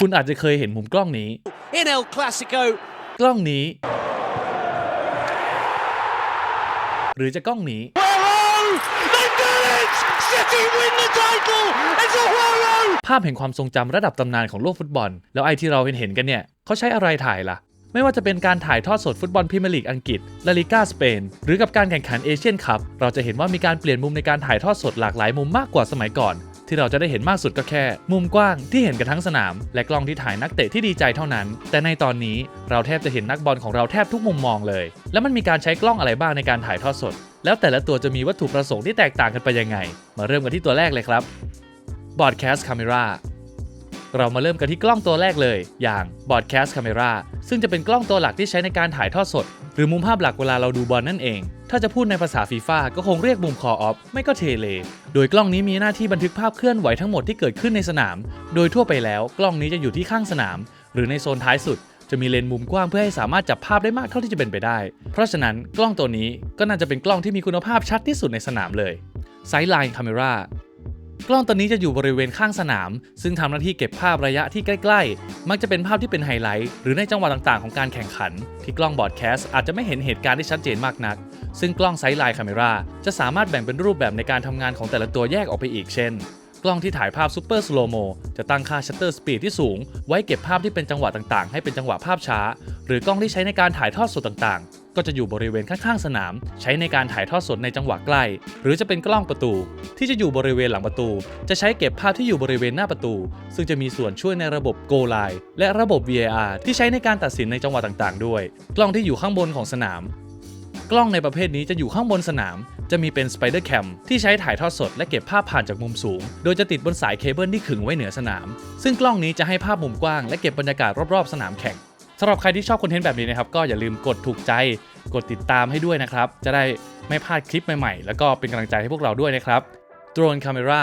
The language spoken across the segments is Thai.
คุณอาจจะเคยเห็นมุมกล้องนี้ in El Clasico. กล้องนี้ หรือจะกล้องนี้ They do it! City win the title! It's Aguero! ภาพแห่งความทรงจำระดับตำนานของโลกฟุตบอล แล้วไอที่เราเห็นเห็นๆกันเนี่ยเขาใช้อะไรถ่ายล่ะ ไม่ว่าจะเป็นการถ่ายทอดสดฟุตบอลพรีเมียร์ลีกอังกฤษลาลิก้าสเปน หรือกับการแข่งขันเอเชียนคัพเราจะเห็นว่ามีการเปลี่ยนมุมในการถ่ายทอดสดหลากหลายมุมมากกว่าสมัยก่อน ที่เราจะได้เห็นมากสุดก็แค่ มุมกว้างที่เห็นกันทั้งสนาม และกล้องที่ถ่ายนักเตะที่ดีใจเท่านั้น แต่ในตอนนี้เราแทบจะเห็นนักบอลของเราแทบทุกมุมมองเลย แล้วมันมีการใช้กล้องอะไรบ้างในการถ่ายทอดสด แล้วแต่ละตัวจะมีวัตถุประสงค์ที่แตกต่างกันไปยังไง มาเริ่มกันที่ตัวแรกเลยครับ Broadcast Camera เรามาเริ่มกันที่กล้องตัวแรกเลย อย่าง Broadcast Camera ซึ่งจะเป็นกล้องตัวหลักที่ใช้ในการถ่ายทอดสด หรือมุมภาพหลักเวลาเราดูบอลนั่นเอง ถ้าจะพูดในภาษาฟีฟ่าก็คงเรียกมุมคอออฟไม่ก็เทเล โดยกล้องนี้มีหน้าที่บันทึกภาพเคลื่อนไหวทั้งหมดที่เกิดขึ้นในสนาม โดยทั่วไปแล้วกล้องนี้จะอยู่ที่ข้างสนาม หรือในโซนท้ายสุด จะมีเลนส์มุมกว้างเพื่อให้สามารถจับภาพได้มากเท่าที่จะเป็นไปได้ เพราะฉะนั้นกล้องตัวนี้ก็น่าจะเป็นกล้องที่มีคุณภาพชัดที่สุดในสนามเลย Sideline Camera กล้องตัวนี้จะอยู่บริเวณข้างสนาม ซึ่งทำหน้าที่เก็บภาพระยะที่ใกล้ๆ มักจะเป็นภาพที่เป็นไฮไลท์ หรือในจังหวะต่างๆของการแข่งขัน ที่กล้องบอร์ดแคสต์อาจจะไม่เห็นเหตุการณ์ที่ชัดเจนมากนัก ซึ่งกล้องไซด์ไลน์คาเมราจะสามารถแบ่งเป็นรูปแบบในการทำงานของแต่ละตัวแยกออกไปอีกเช่น กล้องที่ถ่ายภาพซูเปอร์สโลโมจะตั้งค่าชัตเตอร์สปีดที่สูง ไว้เก็บภาพที่เป็นจังหวะต่างๆ ให้เป็นจังหวะภาพช้า หรือกล้องที่ใช้ในการถ่ายทอดสดต่างๆ ก็จะอยู่บริเวณข้างๆสนาม ใช้ในการถ่ายทอดสดในจังหวะใกล้ หรือจะเป็นกล้องประตู ที่จะอยู่บริเวณหลังประตู จะใช้เก็บภาพที่อยู่บริเวณหน้าประตู ซึ่งจะมีส่วนช่วยในระบบ Go Line และระบบ VAR ที่ใช้ในการตัดสินในจังหวะต่างๆ ด้วย กล้องที่อยู่ข้างบนของสนาม กล้องในประเภทนี้จะอยู่ข้างบนสนาม จะมีเป็น Spider Cam ที่ใช้ถ่ายทอดสดและเก็บภาพผ่านจากมุมสูง โดยจะติดบนสายเคเบิลที่ขึงไว้เหนือสนาม ซึ่งกล้องนี้จะให้ภาพมุมกว้างและเก็บบรรยากาศรอบๆสนามแข่งสำหรับใครที่ชอบคอนเทนต์แบบนี้นะครับก็อย่าลืมกดถูกใจ กดติดตามให้ด้วยนะครับ จะได้ไม่พลาดคลิปใหม่ๆ แล้วก็เป็นกำลังใจให้พวกเราด้วยนะครับ Drone Camera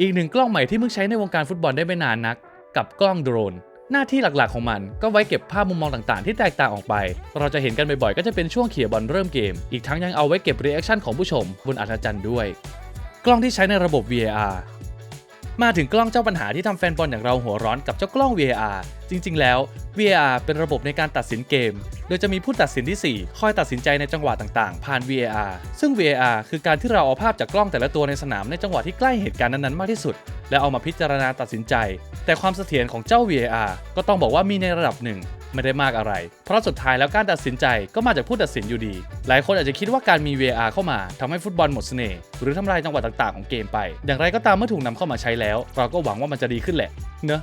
อีกหนึ่งกล้องใหม่ที่เพิ่งใช้ในวงการฟุตบอลได้ไม่นานนัก กับกล้องโดรน หน้าที่หลักๆของมันก็ไว้เก็บภาพมุมมองต่างๆ ที่แตกต่างออกไป เราจะเห็นกันบ่อยๆ ก็จะเป็นช่วงเขี่ยบอลเริ่มเกม อีกทั้งยังเอาไว้เก็บรีแอคชั่นของผู้ชมบนอัศจันทร์ด้วย กล้องที่ใช้ในระบบ VAR มาถึงกล้องเจ้าปัญหาที่ทำแฟนบอลอย่างเราหัวร้อนกับเจ้ากล้อง VAR จริง ๆ แล้ว VAR เป็นระบบในการตัดสินเกม โดยจะมีผู้ตัดสินที่ 4 คอยตัดสินใจในจังหวะต่างๆ ผ่าน VAR ซึ่ง VAR คือการที่เราเอาภาพจากกล้องแต่ละตัวในสนามในจังหวะที่ใกล้เหตุการณ์นั้นๆ มากที่สุด แล้วเอามาพิจารณาตัดสินใจ แต่ความเสถียรของเจ้า VAR ก็ต้องบอกว่ามีในระดับหนึ่งไม่ได้มากอะไร เพราะสุดท้ายแล้วการตัดสินใจก็มาจากผู้ตัดสินอยู่ดี หลายคนอาจจะคิดว่าการมี VAR เข้ามาทำให้ฟุตบอลหมดเสน่ห์หรือทำลายจังหวะต่างๆ ของเกมไป อย่างไรก็ตามเมื่อถูกนำเข้ามาใช้แล้ว เราก็หวังว่ามันจะดีขึ้นแหละ เนอะ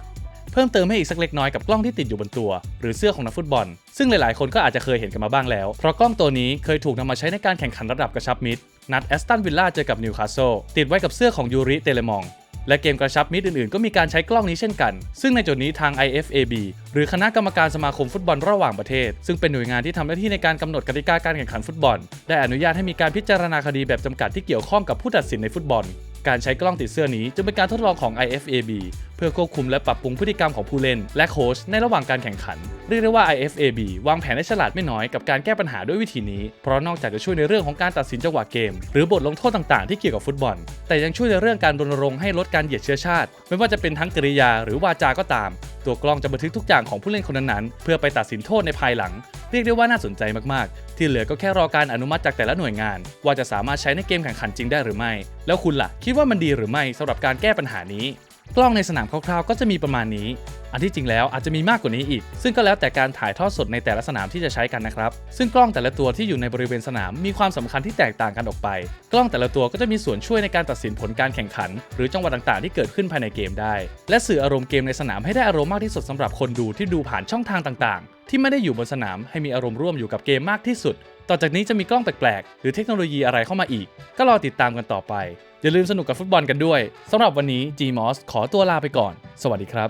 เพิ่มเติมให้อีกสักเล็กน้อยกับกล้องที่ติดอยู่บนตัว หรือเสื้อของนักฟุตบอล ซึ่งหลายๆ คนก็อาจจะเคยเห็นกันมาบ้างแล้ว เพราะกล้องตัวนี้เคยถูกนำมาใช้ในการแข่งขันระดับกระชับมิตรนัดแอสตันวิลล่าเจอกับนิวคาสเซิลติดไว้กับเสื้อของยูริเตเลมองและเกมกระชับมิตรอื่นๆ ก็มีการใช้กล้องนี้เช่นกัน ซึ่งในจุดนี้ทาง IFAB หรือคณะกรรมการสมาคมฟุตบอลระหว่างประเทศ ซึ่งเป็นหน่วยงานที่ทำหน้าที่ในการกำหนดกติกาการแข่งขันฟุตบอล ได้อนุญาตให้มีการพิจารณาคดีแบบจำกัดที่เกี่ยวข้องกับผู้ตัดสินในฟุตบอล การใช้กล้องติดเสื้อนี้จึงเป็นการทดลองของ IFAB เพื่อควบคุมและปรับปรุงพฤติกรรมของผู้เล่น และโค้ชในระหว่างการแข่งขัน เรียกได้ว่า IFAB วางแผนได้ฉลาดไม่น้อยกับการแก้ปัญหาด้วยวิธีนี้ เพราะนอกจากจะช่วยในเรื่องของการตัดสินจังหวะเกม หรือบทลงโทษต่างๆที่เกี่ยวกับฟุตบอล แต่ยังช่วยในเรื่องการรณรงค์ให้ลดการเหยียดเชื้อชาติ ไม่ว่าจะเป็นทั้งกริยาหรือวาจาก็ตาม ตัวกล้องจะบันทึกทุกอย่างของผู้เล่นคนนั้นๆ เพื่อไปตัดสินโทษในภายหลัง เรียกได้ว่าน่าสนใจมากๆ ที่เหลือก็แค่รอการอนุมัติจากแต่ละหน่วยงาน ว่าจะสามารถใช้ในเกมแข่งขันจริงได้หรือไม่ แล้วคุณล่ะ คิดว่ามันดีหรือไม่สำหรับการแก้ปัญหานี้ กล้องในสนามคร่าวๆ ก็จะมีประมาณนี้ อันที่จริงแล้วอาจจะมีมากกว่านี้อีก ซึ่งก็แล้วแต่การถ่ายทอดสดในแต่ละสนามที่จะใช้กันนะครับ ซึ่งกล้องแต่ละตัวที่อยู่ในบริเวณสนามมีความสำคัญที่แตกต่างกันออกไป กล้องแต่ละตัวก็จะมีส่วนช่วยในการตัดสินผลการแข่งขัน หรือจังหวะต่างๆ ที่เกิดขึ้นภายในเกมได้ และสื่ออารมณ์เกมในสนามให้ได้อารมณ์มากที่สุดสำหรับคนดูที่ดูผ่านช่องทางต่างๆ ที่ไม่ได้อยู่บนสนามให้มีอารมณ์ร่วมอยู่กับเกมมากที่สุด ต่อจากนี้จะมีกล้องแปลกๆ หรือเทคโนโลยีอะไรเข้ามาอีก ก็รอติดตามกันต่อไป อย่าลืมสนุกกับฟุตบอลกันด้วยสำหรับวันนี้ GMOS ขอตัวลาไปก่อน สวัสดีครับ